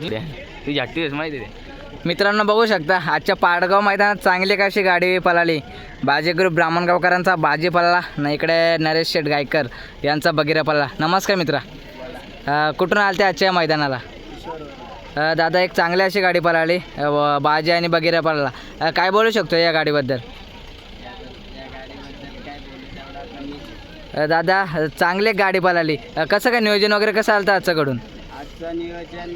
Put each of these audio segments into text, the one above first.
तुझी ॲक्टिव्ह माहिती आहे मित्रांनो बघू शकता आजच्या पाडगाव मैदानात चांगली कशी गाडी पळाली. बाजी ग्रुप ब्राह्मण गावकरांचा बाजी पळाला ना इकडे नरेश शेठ गायकर यांचा बगिरा पळाला. नमस्कार मित्रा. कुठून आलते आजच्या मैदानाला? दादा एक चांगली अशी गाडी पळाली. बाजी आणि बगिरा पळाला. काय बोलू शकतो या गाडीबद्दल? दादा चांगली एक गाडी पळाली. कसं काय नियोजन वगैरे कसं आलं आजच्याकडून? आजचं नियोजन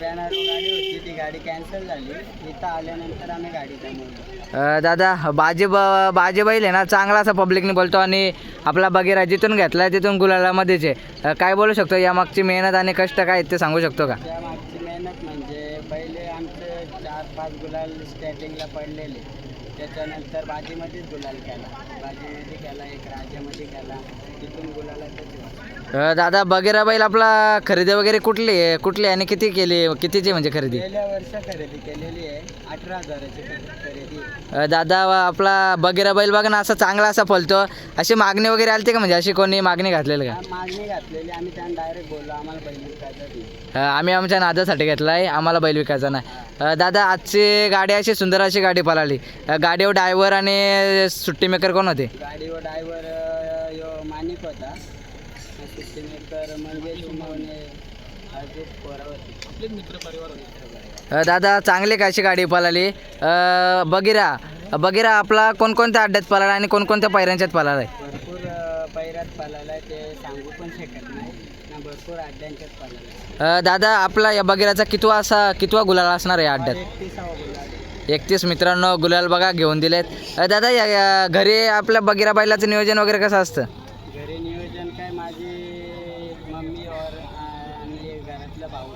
बॅनर गाडी होती ती गाडी कॅन्सल झाली. इथं आल्यानंतर आम्ही गाडी जमवली अ, दादा बाजी ब बाजी बैल आहे ना चांगला असा पब्लिकने बोलतो आणि आपला बगीरा जिथून घेतला तिथून गुलालामध्येच आहे. अ, काय बोलू शकतो या मागची मेहनत आणि कष्ट काय आहेत ते सांगू शकतो का? त्या मागची मेहनत म्हणजे पहिले आमचे चार पाच गुलाल स्टार्टिंगला पडलेले. त्याच्यानंतर बाजीमध्येच गुलाल केला. बाजीमध्ये केला एक राज्यामध्ये केला. तिथून गुलालातच अ, दादा बगीरा बैल आपला खरेदी वगैरे कुठली आहे? कुठली आहे आणि किती केली कितीची म्हणजे खरेदी? गेल्या वर्ष खरेदी केलेली आहे. अठरा हजाराची खरे- खरेदी. आहे. अ, दादा व आपला बगीरा बैल बघा ना असा चांगला असा फलतो. अशी मागणी वगैरे आलती का म्हणजे? अशी कोणी मागणी घातलेली का? हा, मागणी घातलेली. आम्ही त्यांना डायरेक्ट बोललो आम्हाला बैल विकायचा नाही. अ, आम्ही आमच्या नादासाठी घेतला आहे आम्हाला बैल विकायचा नाही. अ, दादा आजची गाडी अशी सुंदर अशी गाडी पळाली. अ, गाडीवर ड्रायव्हर आणि सुट्टी मेकर कोण होते? गाडीवर ड्रायव्हर यो माणिक होता. सुट्टी मेकर उमवणे अजून मित्र परिवार होते अ, दादा चांगली कशी गाडी पळाली? अ, बगिरा बगिरा आपला कोणकोणत्या अड्ड्यात पळाला आणि कोणकोणत्या पायऱ्यांच्यात पळाला आहे भरपूर अ, पैरात पालाला ते सांगू पण शकत नाही. ना भरपूर अड्ड्यांच्यात पालाला अ, दादा आपला या बगिराचा कितवा असा कितवा गुलाल असणार आहे या अड्ड्यात? एकतीसावा एकतीस मित्रांनो गुलाल बघा घेऊन दिलेत. अ, दादा या या घरी आपल्या बगिरा बैलाचं नियोजन वगैरे कसं असतं? घरी नियोजन काय माझी मम्मी और आणि घरातल्या भाऊ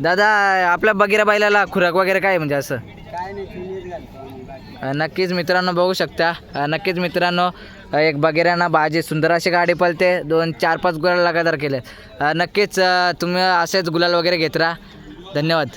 दादा आपल्या बगिरा बैलाला खुराक वगैरे काय आहे म्हणजे असं? काय नाही चुनीच घालतो आम्ही बाकी. अ, नक्कीच मित्रांनो बघू शकता. अ, नक्कीच मित्रांनो अ, एक बगेऱ्यांना बाजी सुंदर अशी गाडी पळते. दोन चार पाच गुलाल लगातार केले अ, नक्कीच अ, तुम्ही असेच गुलाल वगैरे घेत राहा. धन्यवाद.